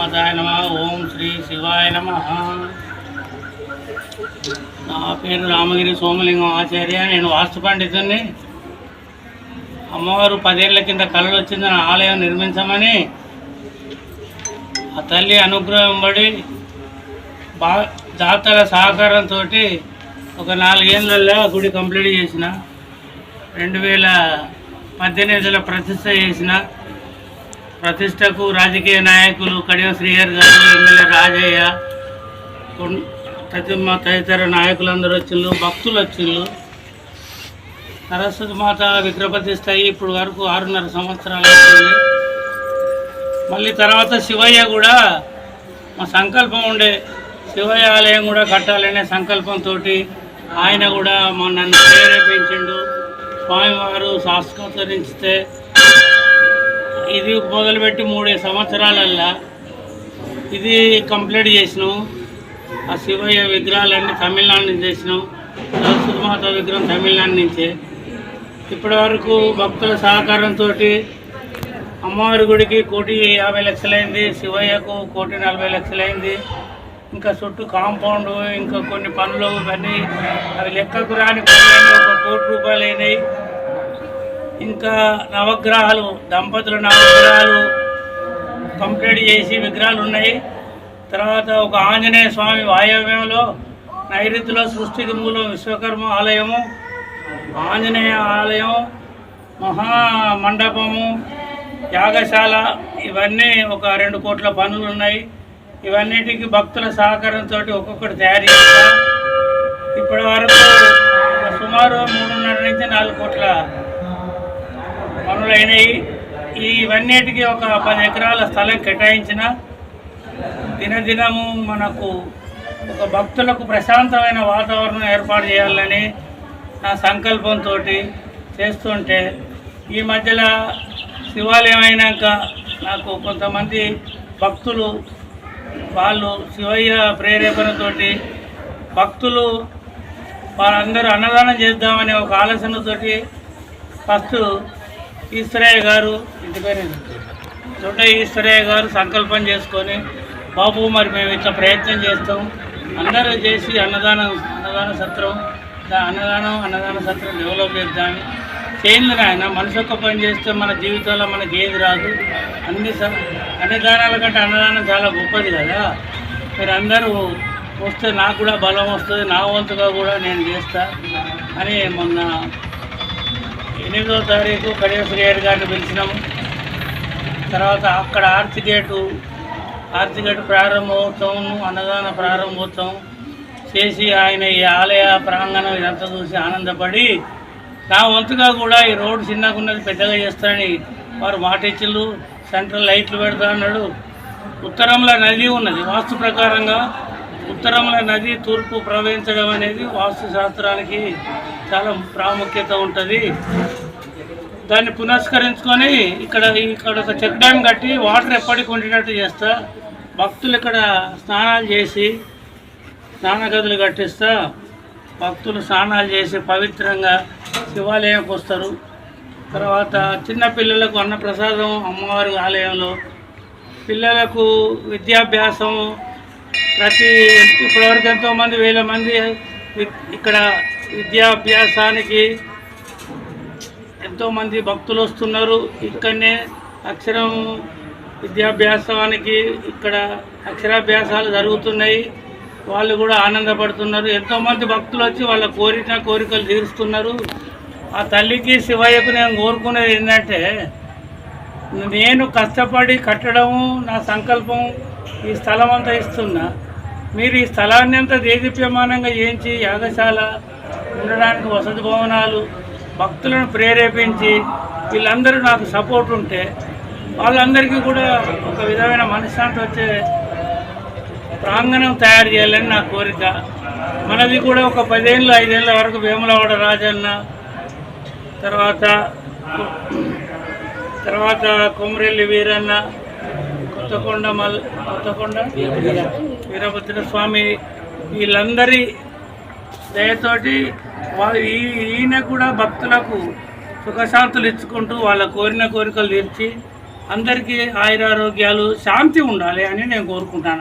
శ్రీరామదాయ నమ. ఓం శ్రీ శివాయ నమ. నా పేరు రామగిరి సోమలింగం ఆచార్య. నేను వాస్తు పండితుడిని అమ్మవారు పదేళ్ళ కింద కళలు వచ్చిందని ఆలయం నిర్మించమని ఆ తల్లి అనుగ్రహం పడి బా దాతల సహకారంతో ఒక నాలుగేళ్ళల్లో గుడి కంప్లీట్ చేసిన. రెండు వేల పద్దెనిమిదిలో ప్రతిష్ట చేసిన. ప్రతిష్టకు రాజకీయ నాయకులు కడియం శ్రీహర్ గారు ఎమ్మెల్యే రాజయ్య ప్రతిమ తదితర నాయకులందరూ వచ్చిండ్రు భక్తులు వచ్చిండ్రు. సరస్వతి మాత విగ్రహ ఇప్పుడు వరకు ఆరున్నర సంవత్సరాలు అవుతుంది. మళ్ళీ తర్వాత శివయ్య కూడా మా సంకల్పం ఉండే శివయ్య ఆలయం కూడా కట్టాలనే సంకల్పంతో ఆయన కూడా మా నన్ను ప్రేరేపించిండు. స్వామివారు సాస్కరించితే ఇది మొదలుపెట్టి మూడు సంవత్సరాలల్లా ఇది కంప్లీట్ చేసినాం. ఆ శివయ్య విగ్రహాలన్నీ తమిళనాడు నుంచి చేసినాం సరస్వతి విగ్రహం తమిళనాడు నుంచే. ఇప్పటి వరకు భక్తుల సహకారంతో అమ్మవారి గుడికి కోటి యాభై లక్షలైంది శివయ్యకు కోటి నలభై లక్షలైంది. ఇంకా చుట్టూ కాంపౌండ్ ఇంకా కొన్ని పనులు ఇవన్నీ అవి లెక్కకు రాని పనులన్నీ ఒక కోటి రూపాయలు అయినాయి ఇంకా నవగ్రహాలు దంపతుల నవగ్రహాలు కంప్లీట్ చేసి విగ్రహాలు ఉన్నాయి. తర్వాత ఒక ఆంజనేయ స్వామి వాయవ్యంలో నైరుతిలో సృష్టికి మూలం విశ్వకర్మ ఆలయము ఆంజనేయ ఆలయం మహా మండపము యాగశాల ఇవన్నీ ఒక రెండు కోట్ల పనులు ఉన్నాయి. ఇవన్నిటికి భక్తుల సహకారంతో ఒక్కొక్కటి తయారు చేస్తా ఇప్పటి వరకు సుమారు మూడున్నర నుంచి నాలుగు కోట్ల పనులు అయినాయి ఇవన్నిటికీ ఒక పది ఎకరాల స్థలం కేటాయించిన దినదినము మనకు ఒక భక్తులకు ప్రశాంతమైన వాతావరణం ఏర్పాటు చేయాలని నా సంకల్పంతో చేస్తుంటే ఈ మధ్యలో శివాలయం అయినాక నాకు కొంతమంది భక్తులు వాళ్ళు శివయ్య ప్రేరేపణతోటి భక్తులు వారందరూ అన్నదానం చేద్దామనే ఒక ఆలోచనతోటి ఫస్ట్ ఈశ్వరయ్య గారు ఇంటి పేరు దొడ్డ ఈశ్వరయ్య గారు సంకల్పం చేసుకొని బాబు మరి మేము ఇట్లా ప్రయత్నం చేస్తాం. అందరూ చేసి అన్నదానం అన్నదాన సత్రం దా- అన్నదానం అన్నదాన సత్రం డెవలప్ చేద్దామని చేయండి నాయన మనసు ఒక్క పని చేస్తే మన జీవితంలో మనకి ఏది రాదు. అన్ని స- అన్ని దానాల కంటే అన్నదానం చాలా గొప్పది కదా. మీరు అందరూ వస్తే నాకు కూడా బలం వస్తుంది నా వంతుగా కూడా నేను చేస్తా అని మొన్న ఎనిమిదో తారీఖు కడియశ్రీ గారిని పిలిచినాము. తర్వాత అక్కడ ఆర్చి గేటు ఆర్చి గేటు ప్రారంభోత్సవం అన్నదాన ప్రారంభోత్సవం చేసి ఆయన ఈ ఆలయ ప్రాంగణం ఇదంతా చూసి ఆనందపడి నా వంతుగా కూడా ఈ రోడ్డు చిన్నగా ఉన్నది పెద్దగా చేస్తారని వారు మాటిచ్చిళ్ళు సెంట్రల్ లైట్లు పెడతా అన్నాడు. ఉత్తరంలో నది ఉన్నది వాస్తు ప్రకారంగా ఉత్తరంలో నది తూర్పు ప్రవహించడం అనేది వాస్తు శాస్త్రానికి చాలా ప్రాముఖ్యత ఉంటుంది. దాన్ని పునస్కరించుకొని ఇక్కడ ఇక్కడ ఒక చెక్ డ్యామ్ కట్టి వాటర్ ఎప్పటికి ఉండేటట్టు చేస్తా. భక్తులు ఇక్కడ స్నానాలు చేసి స్నాన గదులు కట్టిస్తా. భక్తులు స్నానాలు చేసి పవిత్రంగా శివాలయంకి వస్తారు. తర్వాత చిన్నపిల్లలకు అన్నప్రసాదం అమ్మవారి ఆలయంలో పిల్లలకు విద్యాభ్యాసం ప్రతి ఇప్పటివరకు ఎంతోమంది వేల మంది ఇక్కడ విద్యాభ్యాసానికి ఎంతోమంది భక్తులు వస్తున్నారు. ఇక్కడనే అక్షరం విద్యాభ్యాసానికి ఇక్కడ అక్షరాభ్యాసాలు జరుగుతున్నాయి. వాళ్ళు కూడా ఆనందపడుతున్నారు. ఎంతోమంది భక్తులు వచ్చి వాళ్ళ కోరిన కోరికలు తీరుస్తున్నారు. ఆ తల్లికి శివయ్యకు నేను కోరుకునేది ఏంటంటే నేను కష్టపడి కట్టడము నా సంకల్పం ఈ స్థలం అంతా ఇస్తున్నా. మీరు ఈ స్థలాన్ని అంతా దేదీప్యమానంగా చేయించి యాగశాల ఉండడానికి వసతి భవనాలు భక్తులను ప్రేరేపించి వీళ్ళందరూ నాకు సపోర్ట్ ఉంటే వాళ్ళందరికీ కూడా ఒక విధమైన మనశ్శాంతి వచ్చే ప్రాంగణం తయారు చేయాలని నా కోరిక. మనది కూడా ఒక పదేళ్ళు ఐదేళ్ళ వరకు వేములవాడ రాజన్న తర్వాత తర్వాత కొమరెల్లి వీరన్న కొత్తకొండ మల్ కొత్తకొండ? వీరభద్ర స్వామి వీళ్ళందరి దయతోటి వాళ్ళు ఈయన కూడా భక్తులకు సుఖశాంతులు ఇచ్చుకుంటూ వాళ్ళ కోరిన కోరికలు తీర్చి అందరికీ ఆయురారోగ్యాలు శాంతి ఉండాలి అని నేను కోరుకుంటాను.